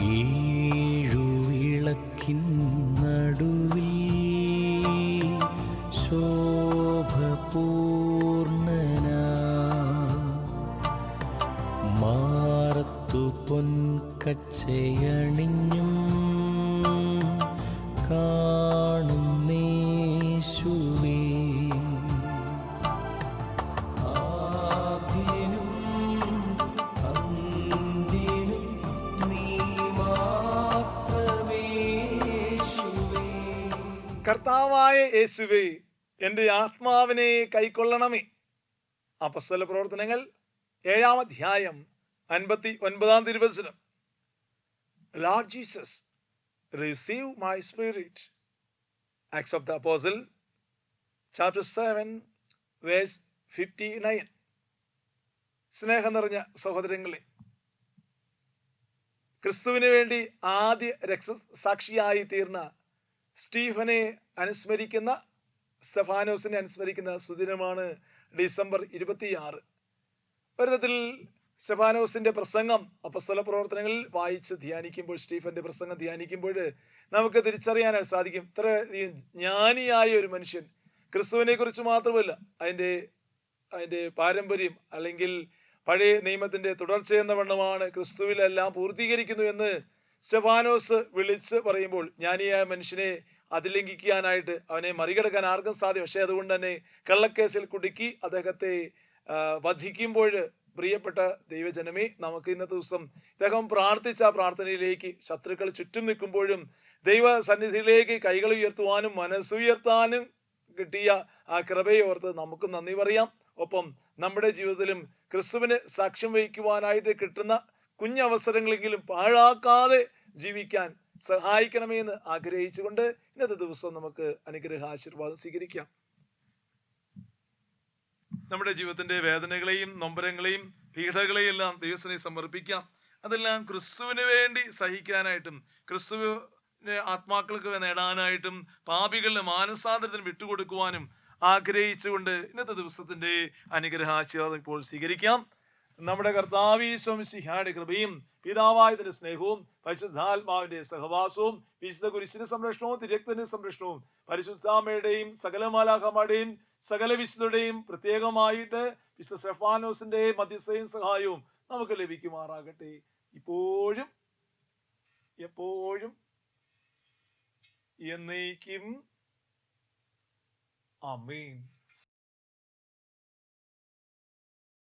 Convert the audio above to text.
ഏഴു വിളക്കിൻ നടുവിൽ ശോഭപൂർണനാ. മാറത്തു പൊൻകച്ചയണിഞ്ഞും കാണുന്നേശുവേ കർത്താവായ യേശുവേ എന്റെ ആത്മാവിനെ കൈക്കൊള്ളണമേ. അപസ്വല പ്രവർത്തനങ്ങൾ ഏഴാം അധ്യായം അൻപത്തി ഒൻപതാം തിരുവചനം lord Jesus receive my spirit acts of the apostle chapter seven verse fifty nine സ്നേഹം നിറഞ്ഞ സഹോദരങ്ങളെ ക്രിസ്തുവിന് വേണ്ടി ആദ്യ രക്തസാക്ഷിയായി തീർന്ന സ്റ്റീഫനെ അനുസ്മരിക്കുന്ന സ്റ്റെഫാനോസിനെ അനുസ്മരിക്കുന്ന സുദിനമാണ് ഡിസംബർ ഇരുപത്തിയാറ്. ഒരു സ്റ്റെഫാനോസിന്റെ പ്രസംഗം അപ്പസ്തല പ്രവർത്തനങ്ങളിൽ വായിച്ച് ധ്യാനിക്കുമ്പോൾ സ്റ്റീഫന്റെ പ്രസംഗം ധ്യാനിക്കുമ്പോൾ നമുക്ക് തിരിച്ചറിയാനായിട്ട് സാധിക്കും. ഇത്ര ജ്ഞാനിയായ ഒരു മനുഷ്യൻ. ക്രിസ്തുവിനെ കുറിച്ച് മാത്രമല്ല അതിന്റെ അതിന്റെ പാരമ്പര്യം അല്ലെങ്കിൽ പഴയ നിയമത്തിന്റെ തുടർച്ചയെന്ന വണ്ണമാണ് ക്രിസ്തുവിലെല്ലാം പൂർത്തീകരിക്കുന്നു എന്ന് സ്റ്റെഫാനോസ് വിളിച്ച് പറയുമ്പോൾ ഞാൻ ജ്ഞാനിയായ മനുഷ്യനെ അതിലംഘിക്കാനായിട്ട് അവനെ മറികടക്കാൻ ആർക്കും സാധ്യം പക്ഷേ അതുകൊണ്ട് തന്നെ കള്ളക്കേസിൽ കുടുക്കി അദ്ദേഹത്തെ വധിക്കുമ്പോൾ പ്രിയപ്പെട്ട ദൈവജനമേ നമുക്ക് ഇന്നത്തെ ദിവസം ഇദ്ദേഹം പ്രാർത്ഥിച്ച പ്രാർത്ഥനയിലേക്ക് ശത്രുക്കൾ ചുറ്റും നിൽക്കുമ്പോഴും ദൈവ സന്നിധിയിലേക്ക് കൈകൾ ഉയർത്തുവാനും മനസ്സുയർത്താനും കിട്ടിയ ആ കൃപയെ ഓർത്ത് നമുക്ക് നന്ദി പറയാം. ഒപ്പം നമ്മുടെ ജീവിതത്തിലും ക്രിസ്തുവിന് സാക്ഷ്യം വഹിക്കുവാനായിട്ട് കിട്ടുന്ന കുഞ്ഞവസരങ്ങളെങ്കിലും പാഴാക്കാതെ ജീവിക്കാൻ സഹായിക്കണമേ എന്ന് ആഗ്രഹിച്ചുകൊണ്ട് ഇന്നത്തെ ദിവസം നമുക്ക് അനുഗ്രഹ ആശീർവാദം സ്വീകരിക്കാം. നമ്മുടെ ജീവിതത്തിന്റെ വേദനകളെയും നൊമ്പരങ്ങളെയും പീഡകളെയും എല്ലാം ദൈവത്തിനെ സമർപ്പിക്കാം. അതെല്ലാം ക്രിസ്തുവിന് വേണ്ടി സഹിക്കാനായിട്ടും ക്രിസ്തു ആത്മാക്കൾക്ക് നേടാനായിട്ടും പാപികളുടെ മാനസാന്തരത്തിന് വിട്ടുകൊടുക്കുവാനും ആഗ്രഹിച്ചുകൊണ്ട് ഇന്നത്തെ ദിവസത്തിന്റെ അനുഗ്രഹാശീർവാദം ഇപ്പോൾ സ്വീകരിക്കാം. നമ്മുടെ കർത്താവീശ്വം സിഹായുടെ കൃപയും പിതാവായതിന്റെ സ്നേഹവും പരിശുദ്ധാത്മാവിന്റെ സഹവാസവും വിശുദ്ധ കുരിശിന്റെ സംരക്ഷണവും തിരക്തന്റെ സംരക്ഷണവും പരിശുദ്ധാമയുടെയും സകല മാലാഹമാരുടെയും സകല വിശുദ്ധയുടെയും പ്രത്യേകമായിട്ട് വിശുദ്ധ സെഫാനോസിന്റെ മധ്യസ്ഥയും സഹായവും നമുക്ക് ലഭിക്കുമാറാകട്ടെ. ഇപ്പോഴും എപ്പോഴും എന്നേക്കും. അമീൻ